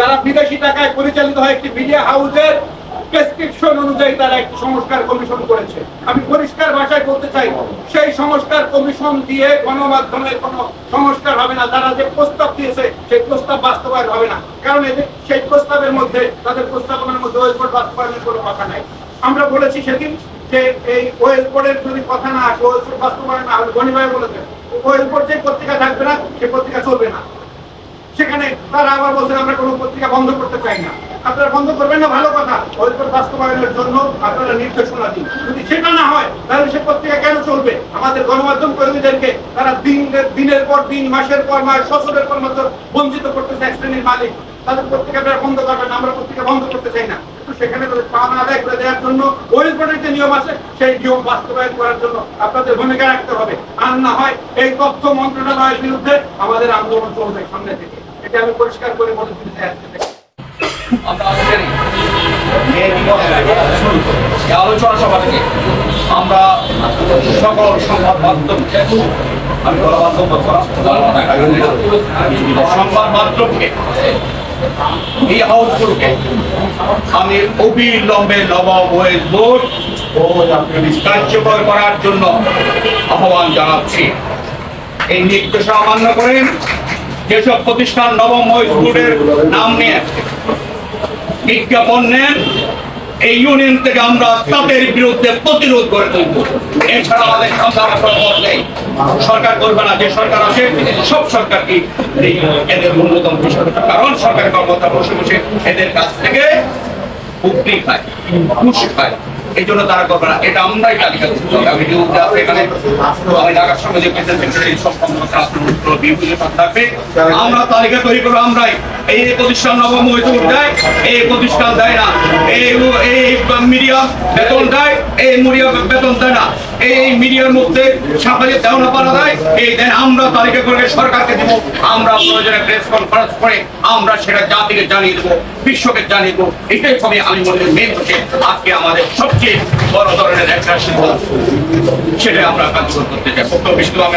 যারা বিদেশি টাকায় পরিচালিত হয় একটি মিডিয়া হাউসের প্রেসক্রিপশন অনুযায়ী তারা একটি সংস্কার কমিশন করেছে। আমি পরিষ্কার ভাষায় বলতে চাই, সেই সংস্কার কমিশন দিয়ে গণমাধ্যমের কোনো সংস্কার হবে না। তারা যে প্রস্তাব দিয়েছে, সেই প্রস্তাব বাস্তবায়ন হবে না। কারণ এদের, সেই প্রস্তাবের মধ্যে, তাদের প্রস্তাবনার মধ্যে বোর্ড বাস্তবায়নের কোনো কথা নাই। আমরা বলেছি সেদিন যে এই ওয়েল বোর্ডের যদি কথা না আসে, ওয়েল বোর্ড বাস্তবায়ন না হলে গণিভাবে বলেছেন ওয়েল বোর্ড যে পত্রিকা থাকবে না, সে পত্রিকা চলবে না। সেখানে তারা আবার বলছেন, আমরা কোনো পত্রিকা বন্ধ করতে চাই না। আপনারা বন্ধ করবেন না? ভালো কথা। ওই পর বাস্তবায়নের জন্য আপনারা নির্দেশনা দিন। যদি সেটা না হয়, তাহলে সে পত্রিকা কেন চলবে? আমাদের গণমাধ্যম কর্মীদেরকে তারা দিন দিনের পর দিন, মাসের পর মাস, বছরের পর বছর বঞ্চিত করতেছে এক শ্রেণির মালিক। তাদের পত্রিকা বন্ধ করবেন আমরা পত্রিকা বন্ধ করতে চাই না। সেখানে তাদের পাওনা আদায় করে দেওয়ার জন্য ওই যে নিয়ম আছে, সেই নিয়ম বাস্তবায়ন করার জন্য আপনাদের ভূমিকা রাখতে হবে। আর না হয় এই তথ্য মন্ত্রণালয়ের বিরুদ্ধে আমাদের আন্দোলন চলবে সামনে থেকে। এটা আমি পরিষ্কার করে বলে দিতে চাই আমরা সকল সংবাদ মাধ্যমকে আমি সংবাদ মাধ্যমকে এই অবিলম্বে বোর্ড কার্যকর করার জন্য আহ্বান জানাচ্ছি এই নির্দেশনা অমান্য করেন যেসব প্রতিষ্ঠান নবম ওয়েস বোর্ডের নাম নিয়ে বিজ্ঞাপন নেন এই ইউনিয়ন থেকে আমরা তাদের বিরুদ্ধে প্রতিরোধ করে তুলব। এছাড়া আমাদের সরকার পথ নেই। সরকার করবে না, যে সরকার আসে, সব সরকারকে এদের অন্যতম বিষয় কারণ সরকার কর্মকর্তা বসে বসে এদের কাছ থেকে উক্তি খায় ঘুষ খায় এই জন্য তারা করবে না। এটা আমরাই তালিকা আমি আছে এখানে আমি ঢাকার সঙ্গে যে প্রেসিডেন্ট সেক্রেটারি থাকবে। আমরা তালিকা তৈরি করব, আমরাই। এই প্রতিষ্ঠান নবম হইতে দেয় এই প্রতিষ্ঠান দেয় না। এই এই মিডিয়া বেতন দেয়, এই মিডিয়া বেতন দেয় না। এই মিডিয়ার মধ্যে সামাজিক দেওয়া পারা দেয় এই দেন আমরা তালিকা করে সরকারকে দিব, আমরা প্রয়োজনে প্রেস কনফারেন্স করে আমরা সেটা জাতিকে জানিয়ে দেবো, বিশ্বকে জানিয়ে দেবো। এটাই হবে আমি মনে মেন হচ্ছে আজকে আমাদের সবচেয়ে বড় ধরনের একটা সিদ্ধান্ত। সেটা আমরা কার্যকর করতে চাই। বক্তব্য বিষ্ণু আমি